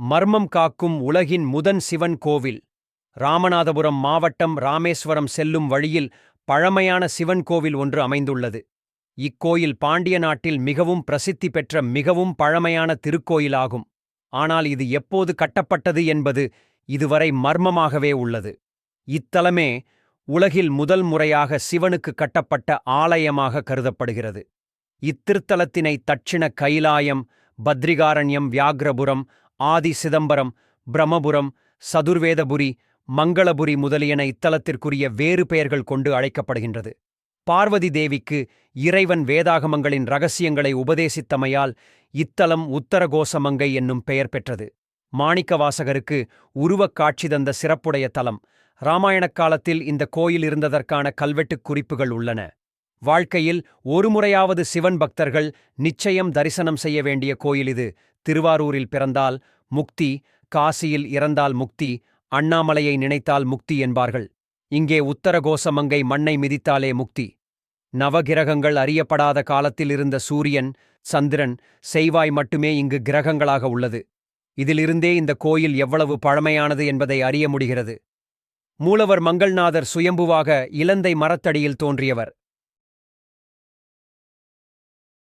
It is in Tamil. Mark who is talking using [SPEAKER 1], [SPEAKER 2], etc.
[SPEAKER 1] மர்மம் காக்கும் உலகின் முதன் சிவன் கோவில். ராமநாதபுரம் மாவட்டம் ராமேஸ்வரம் செல்லும் வழியில் பழமையான சிவன் கோவில் ஒன்று அமைந்துள்ளது. இக்கோயில் பாண்டிய நாட்டில் மிகவும் பிரசித்தி பெற்ற மிகவும் பழமையான திருக்கோயிலாகும். ஆனால் இது எப்போது கட்டப்பட்டது என்பது இதுவரை மர்மமாகவே உள்ளது. இத்தலமே உலகில் முதல் முறையாக சிவனுக்கு கட்டப்பட்ட ஆலயமாக கருதப்படுகிறது. இத்திருத்தலத்தினை தட்சிண கைலாயம் பத்ரிகாரண்யம் வியாக்ரபுரம் ஆதி சிதம்பரம் பிரமபுரம் சதுர்வேதபுரி மங்களபுரி முதலியன இத்தலத்திற்குரிய வேறு பெயர்கள் கொண்டு அழைக்கப்படுகின்றது. பார்வதி தேவிக்கு இறைவன் வேதாகமங்களின் ரகசியங்களை உபதேசித்தமையால் இத்தலம் உத்தரகோசமங்கை என்னும் பெயர் பெற்றது. மாணிக்கவாசகருக்கு உருவக் காட்சி தந்த சிறப்புடைய தலம். இராமாயணக் காலத்தில் இந்த கோயில் இருந்ததற்கான கல்வெட்டுக் குறிப்புகள் உள்ளன. வாழ்க்கையில் ஒருமுறையாவது சிவன் பக்தர்கள் நிச்சயம் தரிசனம் செய்ய வேண்டிய கோயில் இது. திருவாரூரில் பிறந்தால் முக்தி காசியில் இறந்தால் முக்தி அண்ணாமலையை நினைத்தால் முக்தி என்பார்கள். இங்கே உத்தரகோசமங்கை மண்ணை மிதித்தாலே முக்தி. நவகிரகங்கள் அறியப்படாத காலத்தில் இருந்த சூரியன் சந்திரன் செய்வாய் மட்டுமே இங்கு கிரகங்களாக உள்ளது. இதிலிருந்தே இந்த கோயில் எவ்வளவு பழமையானது என்பதை அறிய முடிகிறது. மூலவர் மங்கள்நாதர் சுயம்புவாக இலந்தை மரத்தடியில் தோன்றியவர்.